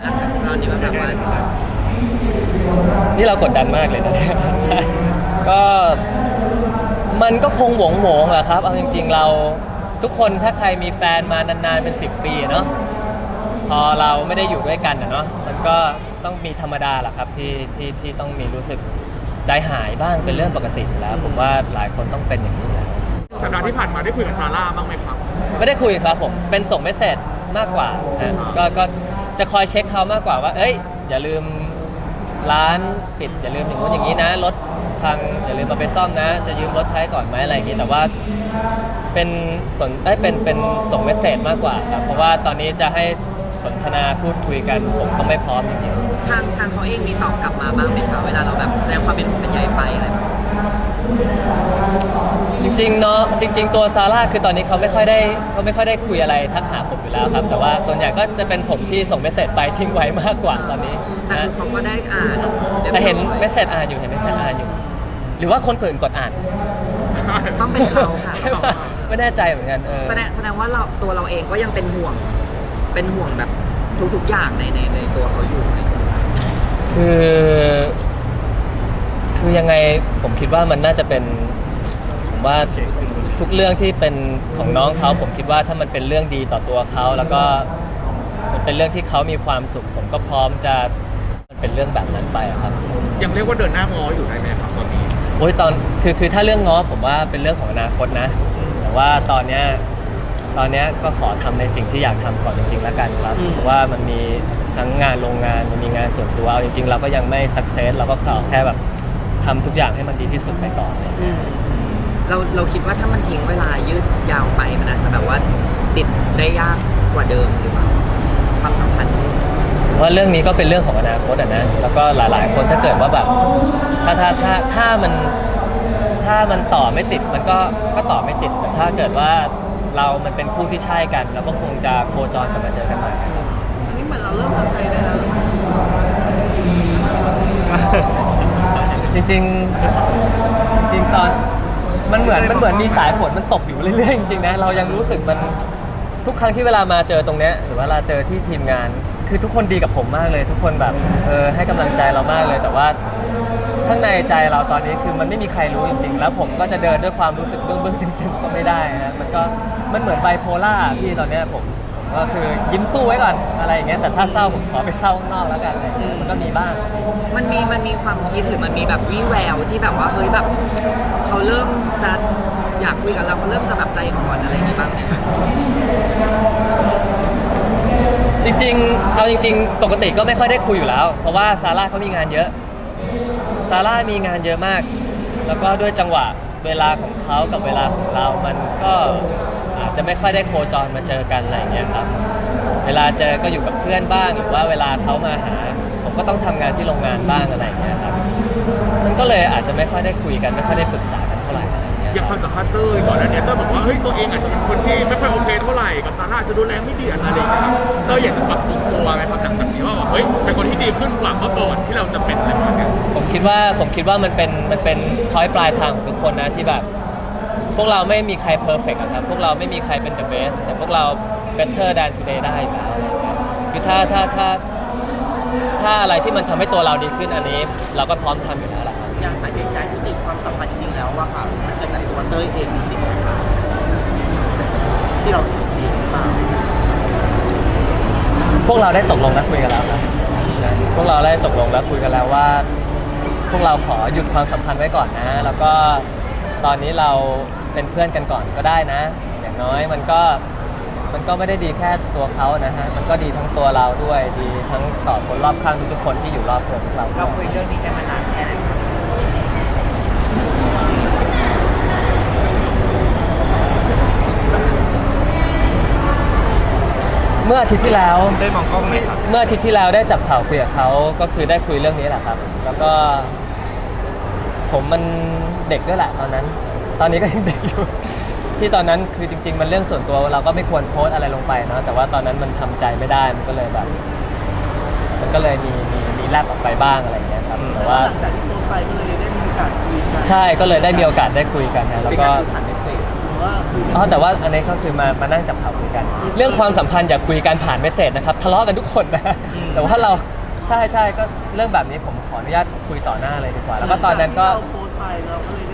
อะตอนนี้มันแบบว่านี่เรากดดันมากเลยนะ ใช่ ก็มันก็คงหวงหวงๆแหละครับ เอาจริงๆเราทุกคนถ้าใครมีแฟนมานานๆเป็น 10 ปีอะเนาะพอเราไม่ได้อยู่ด้วยกันอะเนาะมันก็ต้องมีธรรมดาแหละครับที่ที่ที่ต้องมีรู้สึกใจหายบ้างเป็นเรื่องปกติอยู่แล้ว ผมว่าหลายคนต้องเป็นอย่างนี้อยู่แล้ว สัปดาห์ที่ผ่านมาได้คุยกับซาร่าบ้างไหมครับ ไม่ได้คุยครับผม เป็นส่งเมสเซจมากกว่าฮะก็ก็ จะคอยเช็คเขามากกว่าว่า เอ้ย อย่าลืมร้านปิด อย่าลืมอย่างนู้นอย่างนี้นะ รถพัง อย่าลืมมาไปซ่อมนะ จะยืมรถใช้ก่อนไหมอะไรอย่างนี้ แต่ว่าเป็นสนเอ้ยเป็น เป็นส่งเมสเซจมากกว่าครับ เพราะว่าตอนนี้จะให้สนทนาพูดคุยกัน ผมก็ไม่พร้อมจริงๆ ทางทางเขาเองมีตอบกลับมาบ้างไหมคะเวลาเราแบบแสดงความเป็นห่วงเป็นใยไปอะไรแบบนี้ จริงๆเนาะจริง ๆ ตัวซาร่าคือตอนนี้เขาไม่ค่อยได้เขาไม่ค่อยได้คุยอะไรทักหาผมอยู่แล้วครับ แต่ว่าส่วนใหญ่ก็จะเป็นผมที่ส่งเมสเซจไปทิ้งไว้มากกว่าตอนนี้แต่นะคือเขาก็ได้อ่านรียบร้อยแต่เห็นเมสเซจอ่านอยู่เห็นเมสเซจอ่านอยู่ หรือว่าคนอื่นกดอ่านต้องเป็นเขาค่ะใช่ไหมไม่แน่ใจเหมือนกันเออ แสดงแสดงว่าเราตัวเราเองก็ยังเป็นห่วง เป็นห่วงแบบทุกๆอย่างในในในตัวเขาอยู่อะไรอย่างเงี้ยคือ คือยังไงผมคิดว่ามันน่าจะเป็นผม ว่าทุกเรื่องที่เป็นของน้องเขาผมคิดว่าถ้ามันเป็นเรื่องดีต่อตัวเขาแล้วก็มันเป็นเรื่องที่เขามีความสุข ผมก็พร้อมจะมันเป็นเรื่องแบบนั้นไปอะครับ ยังเรียกว่าเดินหน้างออยู่ได้ไหมครับตอนนี้ โอ้ยตอนคือคือถ้าเรื่องง้อผมว่าเป็นเรื่องของอนาคตนะ แต่ว่าตอนเนี้ยตอนเนี้ยก็ขอทำในสิ่งที่อยากทำก่อนจริงๆแล้วกันครับเพราะว่ามันมีทั้งงานโรงงานมันมีงานส่วนตัวเอาจริง ๆ เราก็ยังไม่สักเซสเราก็ขอแค่แบบทำทุกอย่างให้มันดีที่สุดไปก่อนอะไรอย่าง เลยเราเราคิดว่าถ้ามันทิ้งเวลายืดยาวไปมันอาจจะแบบว่าติดได้ยากกว่าเดิมหรือเปล่าความสัมพันธ์ว่าเรื่องนี้ก็เป็นเรื่องของอนาคตอะนะแล้วก็หลาย ๆ คนถ้าเกิดว่าแบบถ้าถ้าถ้าถ้ามันถ้ามันต่อไม่ติดมันก็ก็ต่อไม่ติด แต่ถ้าเกิดว่าเรามันเป็นคู่ที่ใช่กันเราก็คงจะโคจรกลับมาเจอกันใหม่อันนี้เหมือนเราเริ่มทำใจได้แล้วจริงๆจริงๆตอน มันเหมือนมันเหมือนมีสายฝนมันตกอยู่เรื่อยๆจริงๆนะเรายังรู้สึกมันทุกครั้งที่เวลามาเจอตรงเนี้ยหรือว่าเวลาเจอที่ทีมงาน คือทุกคนดีกับผมมากเลย ทุกคนแบบเออให้กำลังใจเรามากเลย แต่ว่าข้างในใจเราตอนนี้คือมันไม่มีใครรู้จริง ๆ แล้วผมก็จะเดินด้วยความรู้สึกเบื้องๆจริงตึงๆก็ไม่ได้นะมันก็มันเหมือนไบโพล่าพี่ตอนเนี้ยผม ก็คือยิ้มสู้ไว้ก่อนอะไรอย่างเงี้ยแต่ถ้าเศร้าผมขอไปเศร้าข้างนอกแล้วกันอะไรอย่างเงี้ยมันก็มีบ้าง มันมีมันมีความคิดหรือมันมีแบบวี่แววที่แบบว่าเฮ้ยแบบเขาเริ่มจะอยากคุยกับเราเขาเริ่มจะแบบใจอ่อนอะไรอย่างงี้บ้างไหมจริงๆ เอาจริง ๆ ปกติก็ไม่ค่อยได้คุยอยู่แล้ว เพราะว่าซาร่าเขามีงานเยอะซาร่ามีงานเยอะมาก แล้วก็ด้วยจังหวะเวลาของเขากับเวลาของเรา มันก็อา จจะไม่ค่อยได้โคจรมาเจอกันอะไรอย่างเงี้ยครับเวลาเจอก็อยู่กับเพื่อนบ้างหรือว่าเวลาเขามาหา ผมก็ต้องทำงานที่โรงงานบ้างอะไรอย่างเงี้ยครับมันก็เลยอาจจะไม่ค่อยได้คุยกันไม่ค่อยได้ปรึกษากันเท่าไหร่อะไรอย่างเงี้ย อย่างความสัมพันธ์เต้ยก่อนหน้านี้เต้ยบอกว่าเฮ้ยตัวเองอาจจะเป็นคนที่ไม่ค่อยโอเคเท่าไหร่กับซาร่าอาจจะดูแลไม่ดีอาจจะอะไรอย่างเงี้ยครับเต้ยอยากจะปรับปรุงตัวไหมครับหลังจากนี้ว่าแบบเฮ้ยเป็นคนที่ดีขึ้นกว่าเมื่อก่อนที่เราจะเป็นอะไรแบบเนี้ย ผมคิดว่าผมคิดว่ามันเป็นมันเป็นพอยปลายทางของทุกคนนะที่แบบ พวกเราไม่มีใครเพอร์เฟกต์ครับ พวกเราไม่มีใครเป็น the best แต่พวกเรา better than today ได้อยู่แล้วอะไรอย่างเงี้ยคือถ้าถ้าถ้าถ้าอะไรที่มันทำให้ตัวเราดีขึ้นอันนี้ เราก็พร้อมทำอยู่แล้วแหละครับ อย่างสาเหตุการยุติความสัมพันธ์จริงๆแล้วอะค่ะมันเกิดจากตัวเต้ยเองจริงๆนะคะที่เราดีหรือเปล่าพวกเราได้ตกลงและคุยกันแล้วครับพวกเราได้ตกลงและคุยกันแล้วว่า พวกเราขอหยุดความสัมพันธ์ไว้ก่อนนะ แล้วก็ตอนนี้เรา เป็นเพื่อนกันก่อนก็ได้นะ อย่างน้อยมันก็มันก็ไม่ได้ดีแค่ตัวเขานะฮะ มันก็ดีทั้งตัวเราด้วย ดีทั้งต่อคนรอบข้างทุกๆคนที่อยู่รอบตัวพวกเราด้เราวยคุยเรื่องนี้กันมานานแค่ไหนคะเมื่ออาทิตย์ที่แล้ว ได้มองกล้องไหมครับ เมื่ออาทิตย์ที่แล้วได้จับข่าวคุยกับเขาก็คือได้คุยเรื่องนี้แหละครับ แล้วก็ ผมมันเด็กด้วยแหละตอนนั้น ตอนนี้ก็ยังเด็กอยู่ ที่ตอนนั้นคือจริง ๆ มันเรื่องส่วนตัวเราก็ไม่ควรโพสต์อะไรลงไปเนาะแต่ว่าตอนนั้นมันทำใจไม่ได้มันก็เลยแบบมันก็เลยมีมีมีแลบออกไปบ้างอะไรอย่างเงี้ยครับแต่ว่าหลังจากที่โพสต์ไปก็เลยได้มีโอกาสคุยกันใช่ก็เลยได้มีโอกาสได้คุยกันนะแล้วเป็นก็ การสื่อสารในเฟซว่าว่าคุยกันอ๋อแต่ว่าอันนี้ก็คือมามานั่งจับข่าวคุยกัน เรื่องความสัมพันธ์อย่าคุยกันผ่านเมสเซจนะครับทะเลาะกันทุกคนนะ แต่ว่าเราใช่ใช่ก็เรื่องแบบนี้ผมขออนุญาตคุยต่อหน้าเลยดีกว่า แล้วก็ตอนนั้นก็ เราโพสต์ไปเราก็เลยได้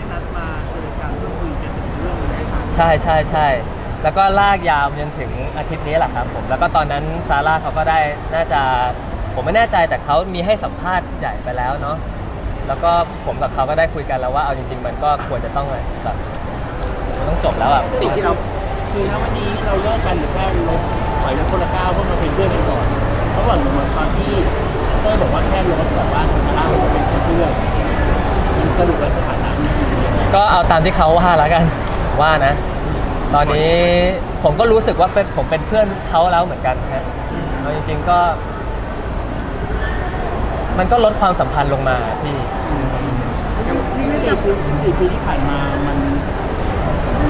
ช่ใช่ใช่แล้วก็ลากยาวจนถึงอาทิตย์นี้แหละครับผม แล้วก็ตอนนั้นซาร่าเขาก็ได้น่าจะผมไม่แน่ใจแต่เขามีให้สัมภาษณ์ใหญ่ไปแล้วเนาะแล้วก็ผมกับเขาก็ได้คุยกันแล้วว่าเอาจริง ๆ มันก็ควรจะต้องแบบมันต้องจบแล้วอะสิ่งที่เราคือถ้าวันนี้เราเลิกกันหรือแค่ลดถอยแล้วคนละก้าวเพื่อมาเป็นเพื่อนกันก่อนเพราะก่อนเหมือนตอนที่เต้ยบอกว่าแค่ลดแต่ว่าซาร่าบอกว่าเป็นแค่เพื่อนมันสรุปแล้วสถานะมันคือยังไงก็เอาตามที่เขาว่าแล้วกันว่านะ ตอนนี้ผมก็รู้สึกว่าเป็นผมเป็นเพื่อนเขาแล้วเหมือนกันฮะเอาจริง ๆก็ มันก็ลดความสัมพันธ์ลงมาพี่14ปี14ปีที่ผ่านมามัน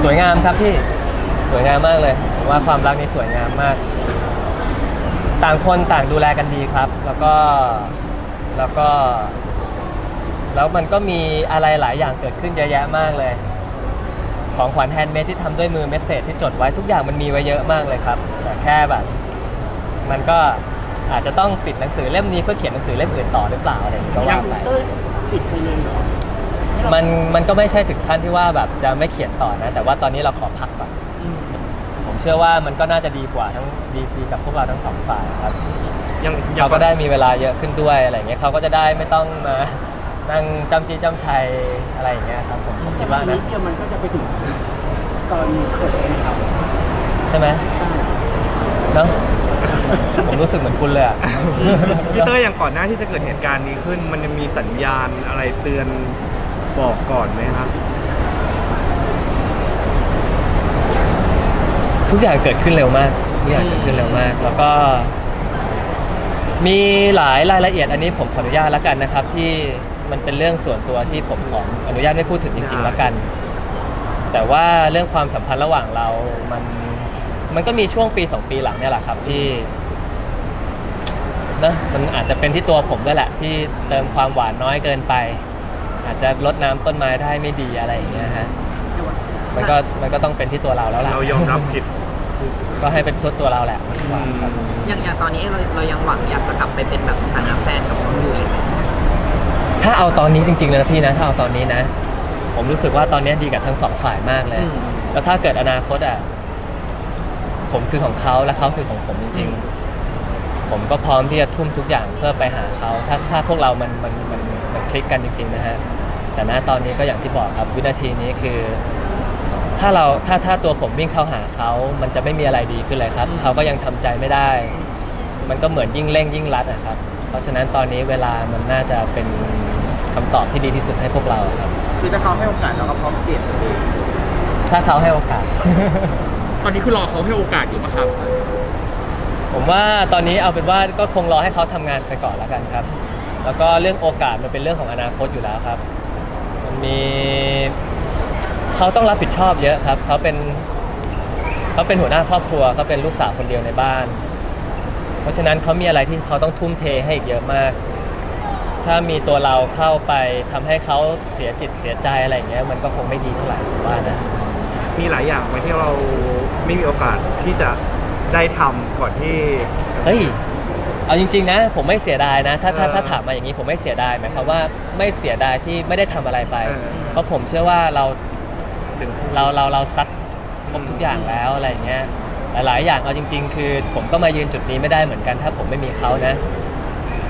สวยงามครับพี่สวยงามมากเลยผมว่าความรักนี้สวยงามมาก ต่างคนต่างดูแลกันดีครับ แล้วก็แล้วก็ แล้วมันก็มีอะไรหลายอย่างเกิดขึ้นเยอะแยะมากเลย ของขวัญแฮนด์เมดที่ทำด้วยมือเมสเซจที่จดไว้ทุกอย่างมันมีไว้เยอะมากเลยครับแต่แค่แบบมันก็อาจจะต้องปิดหนังสือเล่มนี้เพื่อเขียนหนังสือเล่มอื่นต่อหรือเปล่าอะไรอย่างนี้ก็ว่าไป เต้ยปิดไปเลยเหรอให้เรามันมันก็ไม่ใช่ถึงขั้นที่ว่าแบบจะไม่เขียนต่อนะ แต่ว่าตอนนี้เราขอพักก่อนผมเชื่อว่ามันก็น่าจะดีกว่าทั้งดีดีกับพวกเราทั้งสองฝ่ายครับยังยัเขางก็ได้มีเวลาเยอะขึ้นด้วยอะไรอย่างเงี้ยเขาก็จะได้ไม่ต้องมา นั่งจำจีจำชัยอะไรอย่างเงี้ยครับผมผมคิดว่านินะดเดียวมันก็จะไปถึงตอนจบเลยนะครับใช่ไหมเนาะผมรู้สึกเหมือนคุณเลยอะพี่เต้ยอย่างก่อนหน้าที่จะเกิดเหตุการณ์นี้ขึ้น มันยังมีสัญญาณอะไรเตือนบอกก่อนไหมครับ ทุกอย่างเกิดขึ้นเร็วมากทุกอย่างเกิดขึ้นเร็วมาก แล้วก็ มีหลายรายละเอียดอันนี้ผมขออนุญาตแล้วกันนะครับที่ มันเป็นเรื่องส่วนตัวที่ผมขออนุญาตไม่พูดถึงจริงๆแล้วกัน แต่ว่าเรื่องความสัมพันธ์ระหว่างเรา มันมันก็มีช่วงปีสองปีหลังเนี่ยแหละครับที่นะมันอาจจะเป็นที่ตัวผมด้วยแหละ ที่เติมความหวานน้อยเกินไป อาจจะลดน้ำต้นไม้ได้ไม่ดีอะไรอย่างเงี้ยฮะมันก็มันก็ต้องเป็นที่ตัวเราแล้วล่ะเรายอมรับผิดก็ให้เป็นตัวตัวเราแหละดีกว่าครับ อย่างอย่างตอนนี้เราเรายังหวังอยากจะกลับไปเป็นแบบสถานะแฟนกับเขาอยู่เลยไหม ถ้าเอาตอนนี้จริงๆเลยนะพี่นะถ้าเอาตอนนี้นะ ผมรู้สึกว่าตอนนี้ดีกับทั้งสองฝ่ายมากเลย อืม แล้วถ้าเกิดอนาคตอะผมคือของเขาและเขาคือของผมจริง ๆ ผมก็พร้อมที่จะทุ่มทุกอย่างเพื่อไปหาเขาถ้าถ้าพวกเรามันมันมันมันคลิกกันจริง ๆ นะฮะแต่ณตอนนี้ก็อย่างที่บอกครับวินาทีนี้คือ ถ้าเราถ้าถ้าตัวผมวิ่งเข้าหาเขา มันจะไม่มีอะไรดีขึ้นเลยครับ เขาก็ยังทำใจไม่ได้ มันก็เหมือนยิ่งเร่งยิ่งรัดอะครับ เพราะฉะนั้นตอนนี้เวลามันน่าจะเป็น คำตอบที่ดีที่สุดให้พวกเราครับ คือถ้าเขาให้โอกาสเราก็พร้อมเปลี่ยนตัวเองถ้าเขาให้โอกาส ตอนนี้คือรอเขาให้โอกาสอยู่ปะครับ ผมว่าตอนนี้เอาเป็นว่าก็คงรอให้เขาทำงานไปก่อนแล้วกันครับ แล้วก็เรื่องโอกาสมันเป็นเรื่องของอนาคตอยู่แล้วครับ มันมีเขาต้องรับผิดชอบเยอะครับ เขาเป็นเขาเป็นหัวหน้าครอบครัวเขาเป็นลูกสาวคนเดียวในบ้าน เพราะฉะนั้นเขามีอะไรที่เขาต้องทุ่มเทให้อีกเยอะมาก ถ้ามีตัวเราเข้าไปทำให้เขาเสียจิตเสียใจอะไรอย่างเงี้ยมันก็คงไม่ดีเท่าไหร่ผมว่านะ มีหลายอย่างไหมที่เราไม่มีโอกาสที่จะได้ทำก่อนที่ เฮ้ย เอาจริง ๆ นะ ผมไม่เสียดายนะ ถ้าถ้าเออถ้าถามมาอย่างนี้ผมไม่เสียดายหมายความว่าไม่เสียดายที่ไม่ได้ทำอะไรไป เออ เพราะผมเชื่อว่าเราถึง เราเราเราซัดครบทุกอย่างแล้วอะไรอย่างเงี้ยหลายๆอย่างเอาจริง ๆ คือ ผมก็มายืนจุดนี้ไม่ได้เหมือนกัน ถ้าผมไม่มีเขานะ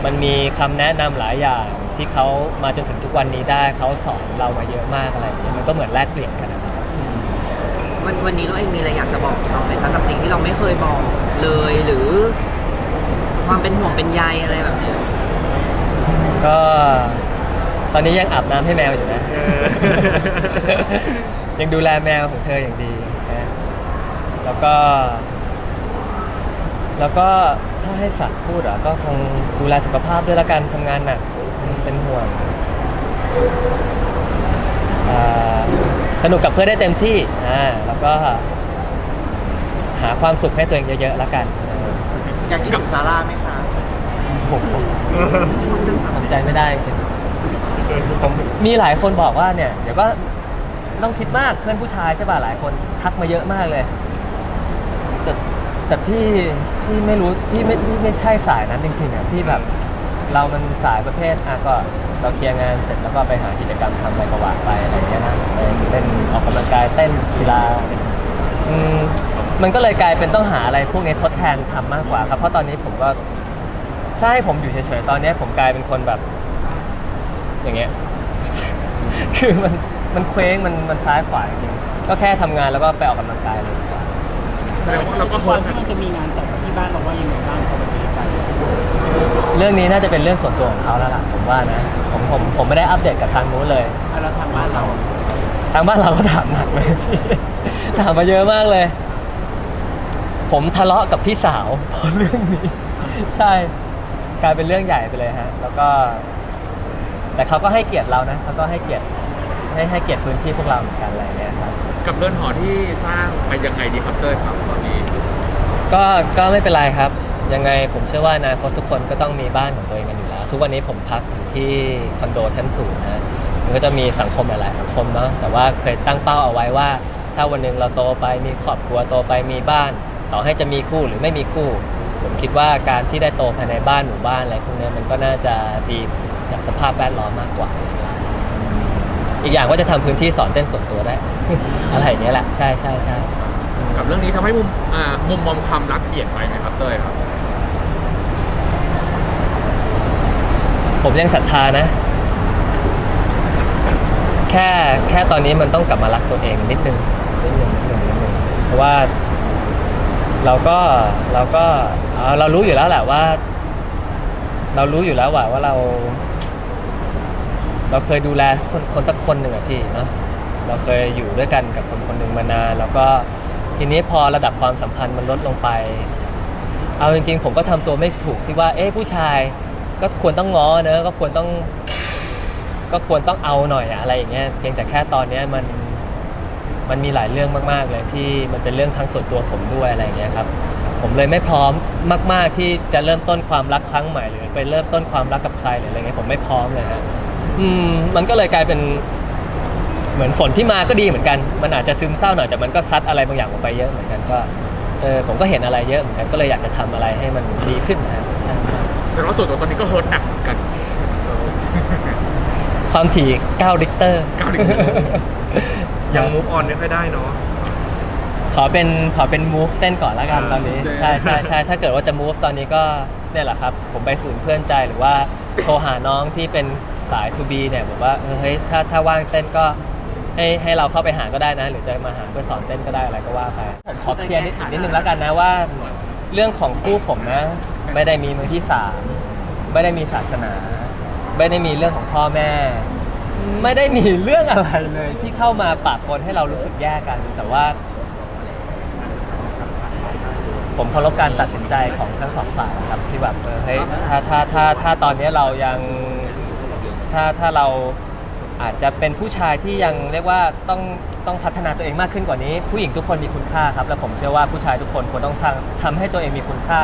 มันมีคำแนะนำหลายอย่างที่เขามาจนถึงทุกวันนี้ได้เขาสอนเรามาเยอะมากอะไรอย่างเงี้ยมันก็เหมือนแลกเปลี่ยนกันนะครับวันวันนี้เราเองมีอะไรอยากจะบอกเขาไหมคะกับสิ่งที่เราไม่เคยบอกเลยหรือ ความเป็นห่วงเป็นใยอะไรแบบเนี้ยก็ตอนนี้ยังอาบน้ำให้แมวอยู่นะเออยังดูแลแมวของเธออย่างดีนะแล้วก็ แล้วก็ถ้าให้ฝากพูดอะก็คงดูแลสุขภาพด้วยละกันทำงานหนักเป็นห่วงอ่าสนุกกับเพื่อนได้เต็มที่อ่าแล้วก็หาความสุขให้ตัวเองเยอะๆละกันเอออยากคิดถึงซาร่าไหมคะผมทำใจไม่ได้จริงๆผมมีหลายคนบอกว่าเนี่ยเดี๋ยวก็ต้องคิดมากเพื่อนผู้ชายใช่ป่ะหลายคนทักมาเยอะมากเลยแต่ แต่พี่พี่ไม่รู้พี่ไม่พี่ไม่ใช่สายนั้นจริงๆอะพี่แบบเรามันสายประเภทอะก็เราเคลียร์งานเสร็จแล้วก็ไปหากิจกรรมทำอะไรกว่าไปอะไรเงี้ยนะไปเล่นออกกำลังกายเต้นกีฬาอืมมันก็เลยกลายเป็นต้องหาอะไรพวกนี้ทดแทนทำมากกว่าครับ เพราะตอนนี้ผมก็ถ้าให้ผมอยู่เฉยๆตอนนี้ผมกลายเป็นคนแบบ อย่างเงี้ย คือมันมันเคว้งมันมันซ้ายขวาจริงก็แค่ทำงานแล้วก็ไปออกกำลังกายเลย แสดงว่าเราก็คเฮิวาร์มตที่มันจะมีงานแต่งที่บ้านเราว่ายังไงบ้างพอมันมีกันเรื่องนี้น่าจะเป็นเรื่องส่วนตัวของเขาแล้วล่ะผมว่านะผมผมผมไม่ได้อัปเดตกับทางนู้นเลยอะแล้วทางบ้านเราทางบ้านเราก็ถามหนักเลยพี่ ถามมาเยอะมากเลย ผมทะเลาะกับพี่สาวเพราะเรื่องนี้ ใช่กลายเป็นเรื่องใหญ่ไปเลยฮะ แล้วก็ แต่เขาก็ให้เกียรติเรานะเขาก็ให้เกียรติให้ให้เกียรติพื้นที่พวกเราเหมือนกันอะไรอย่างเงี้ยครับ กับเรือนหอที่สร้างไปยังไงดีครับเต้ยครับตอนนี้ ก็ก็ไม่เป็นไรครับ ยังไงผมเชื่อว่าอนาคตทุกคนก็ต้องมีบ้านของตัวเองกันอยู่แล้ว ทุกวันนี้ผมพักอยู่ที่คอนโดชั้นสูงนะมันก็จะมีสังคมหลาย ๆ สังคมเนาะแต่ว่าเคยตั้งเป้าเอาไว้ว่า ถ้าวันหนึ่งเราโตไปมีครอบครัวโตไปมีบ้าน ต่อให้จะมีคู่หรือไม่มีคู่ ผมคิดว่าการที่ได้โตภายในบ้านหมู่บ้านอะไรพวกเนี้ยมันก็น่าจะดีกับสภาพแวดล้อมมากกว่า อีกอย่างว่าจะทำพื้นที่สอนเต้นส่วนตัวได้ อะไรอย่างเงี้ยแหละใช่ใช่ใช่กับเรื่องนี้ทำให้มุมอ่ามุมมองความรักเปลี่ยนไปไหมครับเต้ยครับผมยังศรัทธานะ แค่แค่ตอนนี้มันต้องกลับมารักตัวเองนิดนึงนิดนึงนิดนึงนิดนึงเพราะว่า เราก็เราก็เอ่อเรารู้อยู่แล้วแหละว่า เรารู้อยู่แล้วว่าว่าเรา เราเคยดูแลคนคนสักคนหนึ่งอะพี่เนาะเราเคยอยู่ด้วยกันกับคนคนหนึ่งมานาน แล้วก็ทีนี้พอระดับความสัมพันธ์มันลดลงไป เอาจริง ๆ ผมก็ทำตัวไม่ถูกที่ว่า เอ๊ะผู้ชายก็ควรต้องง้อเนอะก็ควรต้อง ก็ควรต้องเอาหน่อยอะอะไรอย่างเงี้ยเพียงแต่แค่ตอนเนี้ยมันมันมีหลายเรื่องมากๆเลยที่มันเป็นเรื่องทั้งส่วนตัวผมด้วยอะไรอย่างเงี้ยครับ ผมเลยไม่พร้อมมาก ๆที่จะเริ่มต้นความรักครั้งใหม่หรือไปเริ่มต้นความรักกับใครหรืออะไรเงี้ยผมไม่พร้อมเลยฮะ อืมมันก็เลยกลายเป็นเหมือนฝนที่มาก็ดีเหมือนกัน มันอาจจะซึมเศร้าหน่อยแต่มันก็ซัดอะไรบางอย่างออกไปเยอะเหมือนกันก็เออผมก็เห็นอะไรเยอะเหมือนกันก็เลยอยากจะทำอะไรให้มันดีขึ้นนะฮะใช่ใช่แสดงว่าส่วนตัวตอนนี้ก็เฮิร์ตหนักเหมือนกัน ความถี่9ดิกเตอร์9 Richter ยังมูฟออนไม่ค่อยได้เนาะ ขอเป็นขอเป็น move เต้นก่อนแล้วกันอ่าตอนนี้ โอเค ใช่ใช่ใช่ถ้าเกิดว่าจะ move ตอนนี้ก็เนี่ยแหละครับ ผมไปศูนย์เพื่อนใจหรือว่า โทรหาน้องที่เป็น สาย to B เนี่ยบอกว่าเฮ้ยถ้าถ้าว่างเต้นก็ให้ให้เราเข้าไปหาก็ได้นะ หรือจะมาหาเพื่อสอนเต้นก็ได้อะไรก็ว่าไปผมขอเคลียร์นิดนิดนึงแล้วกันนะว่า เรื่องของคู่ผมนะ ไม่ได้มีมือที่สามไม่ได้มีศาสนา ไม่ได้มีเรื่องของพ่อแม่ ไม่ได้มีเรื่องอะไรเลยที่เข้ามาปะปนให้เรารู้สึกแย่กัน แต่ว่า ผมเคารพการตัดสินใจของทั้งสองฝ่ายครับที่แบบเออเฮ้ยถ้าถ้าถ้าถ้าตอนนี้เรายัง ถ้าถ้าเราอาจจะเป็นผู้ชายที่ยังเรียกว่าต้องต้องพัฒนาตัวเองมากขึ้นกว่านี้ ผู้หญิงทุกคนมีคุณค่าครับ และผมเชื่อว่าผู้ชายทุกคนควรต้องสร้างทำให้ตัวเองมีคุณค่า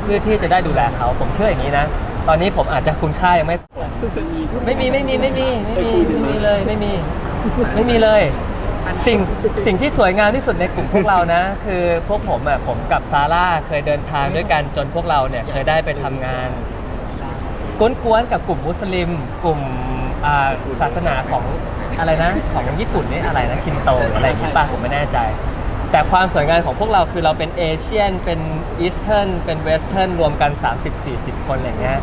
เพื่อที่จะได้ดูแลเขา ผมเชื่ออย่างนี้นะ ตอนนี้ผมอาจจะคุณค่ายังไม่ไม่มีไม่มีไม่มีไม่มีไม่มีเลยไม่มีไม่มีเลย สิ่งสิ่งที่สวยงามที่สุดในกลุ่มพวกเรานะ คือพวกผมอะผมกับซาร่าเคยเดินทางด้วยกันจนพวกเราเนี่ยเคยได้ไปทำงาน กวนๆกับกลุ่มมุสลิม กลุ่มอ่าศาสนาของอะไรนะ ของญี่ปุ่นนี่อะไรนะชินโตหรืออะไรคิดป่ะผมไม่แน่ใจ แต่ความสวยงามของพวกเราคือเราเป็นเอเชียน เป็นอีสเทิร์นเป็นเวสเทิร์นรวมกัน 30-40 คนอะไรเงี้ย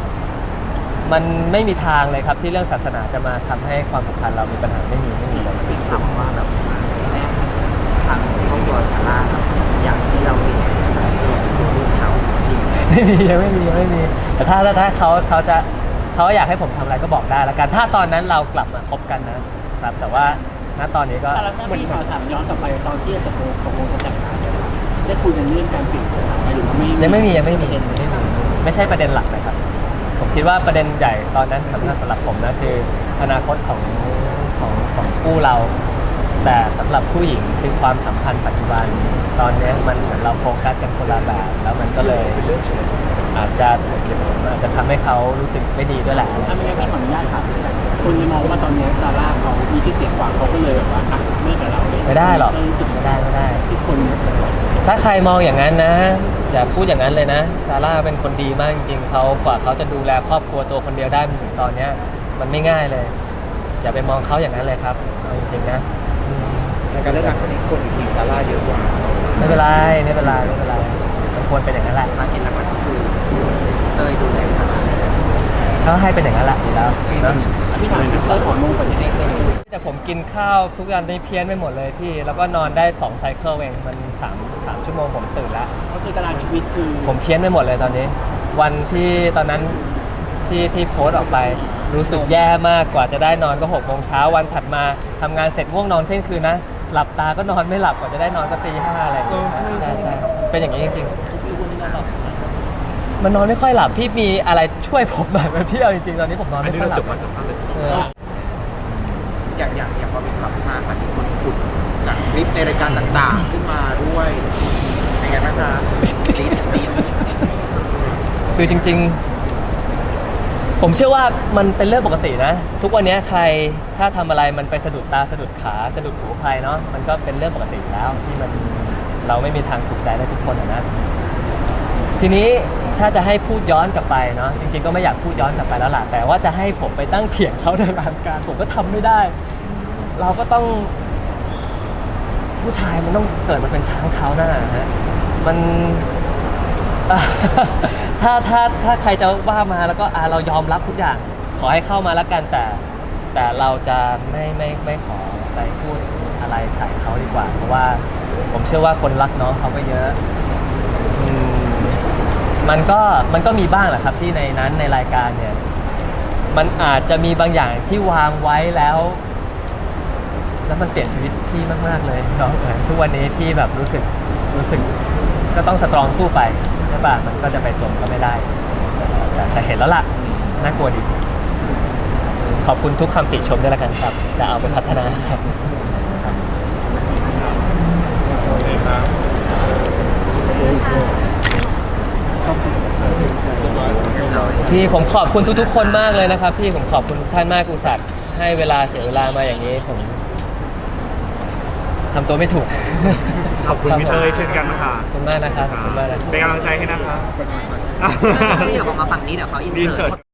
มันไม่มีทางเลยครับที่เรื่องศาสนาจะมาทำให้ความสัมพันเรามีปัญหาไม่มีไม่มีเลย มีคำว่าแบบทางครอบครัวซาร่าครับอยากให้เราเป็น ไหมไม่มียังไม่มียังไม่มี แต่ถ้าถ้าถ้าเขาเขาจะเขาอยากให้ผมทำอะไรก็บอกได้แล้วกันถ้าตอนนั้นเรากลับมาคบกันนะครับ แต่ว่าณตอนนี้ก็อะแล้วถ้าพี่ขอถามย้อนกลับไปตอนที่จะโทรตกลงจะแต่งงานเนี่ยได้คุยกันเรื่องการเปลี่ยนศาสนาไหมหรือว่าไม่ยังไม่มียังไม่มีประเด็นไม่มีไม่ใช่ประเด็นหลักเลยครับ ผมคิดว่าประเด็นใหญ่ตอนนั้นสำคัญสำหรับผมนะคือ อนาคตของของของคู่เรา แต่สำหรับผู้หญิงคือความสัมพันธ์ปัจจุบัน ตอนนี้มันเหมือนเราโฟกัสกันคนละแบบแล้วมันก็เลยอาจจะเหตุผลอาจจะทำให้เขารู้สึกไม่ดีด้วยแหละถ้าไม่งั้นพี่ขออนุญาตถามคนเลยมองว่าตอนนี้ซาร่าเขามีที่อเสียงกว่าเขาก็เลยแบบว่าอะเลิกกับเราเลยไม่ได้หรอกเรู้สึกไม่ได้ไม่ได้ที่คนจะบอกถ้าใครมองอย่างนั้นนะอย่าพูดอย่างนั้นเลยนะซาร่าเป็นคนดีมากจริงๆเขากว่าเขาจะดูแลครอบครัวตัวคนเดียวได้มาถึงตอนเนี้ยมันไม่ง่ายเลย อย่าไปมองเขาอย่างนั้นเลยครับเอาจริงๆนะอืมใน การเลือกงานครั้งนี้คนอยู่ทีมซาร่าเยอะกว่าไม่เป็นไรไม่เป็นไรไม่เป็นไรมันควรเป็นอย่างนั้นแหละมาเห็นหลักๆก็คือเตยดูแลซาร่าเขาให้เป็นอย่างนั้นแหละดีแล้วนะพี่ถามเต้ยขอมุ่งก่อนยังไงแต่ผมกินข้าวทุกอย่างได้เพี้ยนไปหมดเลยพี่ แล้วก็นอนได้2ไซเคิลเองมัน3 3ชั่วโมงผมตื่นแล้วก็คือตารางชีวิตคือผมเพี้ยนไปหมดเลยตอนนี้ วันที่ตอนนั้นที่ที่โพสต์ออกไปรู้สึกแย่มากกว่าจะได้นอนก็หกโมงเช้าวันถัดมาทำงานเสร็จง่วงนอนเที่ยงคืนนะ หลับตาก็นอนไม่หลับกว่าจะได้นอนก็ตีห้าอะไรอย่างเงี้ยเออใช่ใช่ใช่ใช่เป็นอย่างนี้จริง ๆ มันนอนไม่ค่อยหลับพี่มีอะไรช่วยผมหน่อยไหมพี่เอาจริงๆตอนนี้ผมนอนอันไม่นี้ค่อยเราหลัจบบมาสัมภาษณ์เลยเออ อย่างอย่างอย่างพอมีข่าวขึ้นมาค่ะมีคนขุดจากคลิปในรายการต่างๆ ขึ้นมาด้วยเป็นไงบ้างคะซีดซีดคือจริงๆ ผมเชื่อว่ามันเป็นเรื่องปกตินะ ทุกวันนี้ใครถ้าทำอะไรมันไปสะดุดตาสะดุดขาสะดุดหูใครเนาะมันก็เป็นเรื่องปกติอยู่แล้วที่มันเราไม่มีทางถูกใจได้ทุกคนอะนะ ทีนี้ถ้าจะให้พูดย้อนกลับไปเนาะจริงๆก็ไม่อยากพูดย้อนกลับไปแล้วล่ะแต่ว่าจะให้ผมไปตั้งเถียงเขาในรายการผมก็ทำไม่ได้ เราก็ต้อง ผู้ชายมันต้องเกิดมาเป็นช้างเท้าหน้าฮะมัน ถ้าถ้าถ้าใครจะว่ามาแล้วก็อะเรายอมรับทุกอย่าง ขอให้เข้ามาแล้วกันแต่ แต่เราจะไม่ไม่ไม่ขอไปพูดอะไรใส่เขาดีกว่า เพราะว่าผมเชื่อว่าคนรักน้องเขาก็เยอะอืมมันก็มันก็มีบ้างแหละครับที่ในนั้นในรายการเนี่ย มันอาจจะมีบางอย่างที่วางไว้แล้ว แล้วมันเปลี่ยนชีวิตพี่มาก ๆ เลยนาะเหมือนทุกวันนี้พี่แบบรู้สึกรู้สึกก็ต้องสตรองสู้ไป ช่ป่ะมันก็จะไปจมก็ไม่ได้ แต่แต่เห็นแล้วล่ะน่ากลัวดี ขอบคุณทุกคำติชมด้วยละกันครับ จะเอาไปพัฒนาครับพี่ผมขอบคุณทุกๆ คนมากเลยนะครับ พี่ผมขอบคุณทุกท่านมากอุตส่าห์ให้เวลาเสียเวลามาอย่างนี้ผม ทำตัวไม่ถูกขอบคุณพี่เตยเช่นกันนะคะขอบคุณมากนะครับขอบคุณมากนะครับ เป็นกำลังใจให้นะคะที่อย่าบอกมาฝั่งนี้เดี๋ยวเขาอินดีเสิเสิร์ร์ตต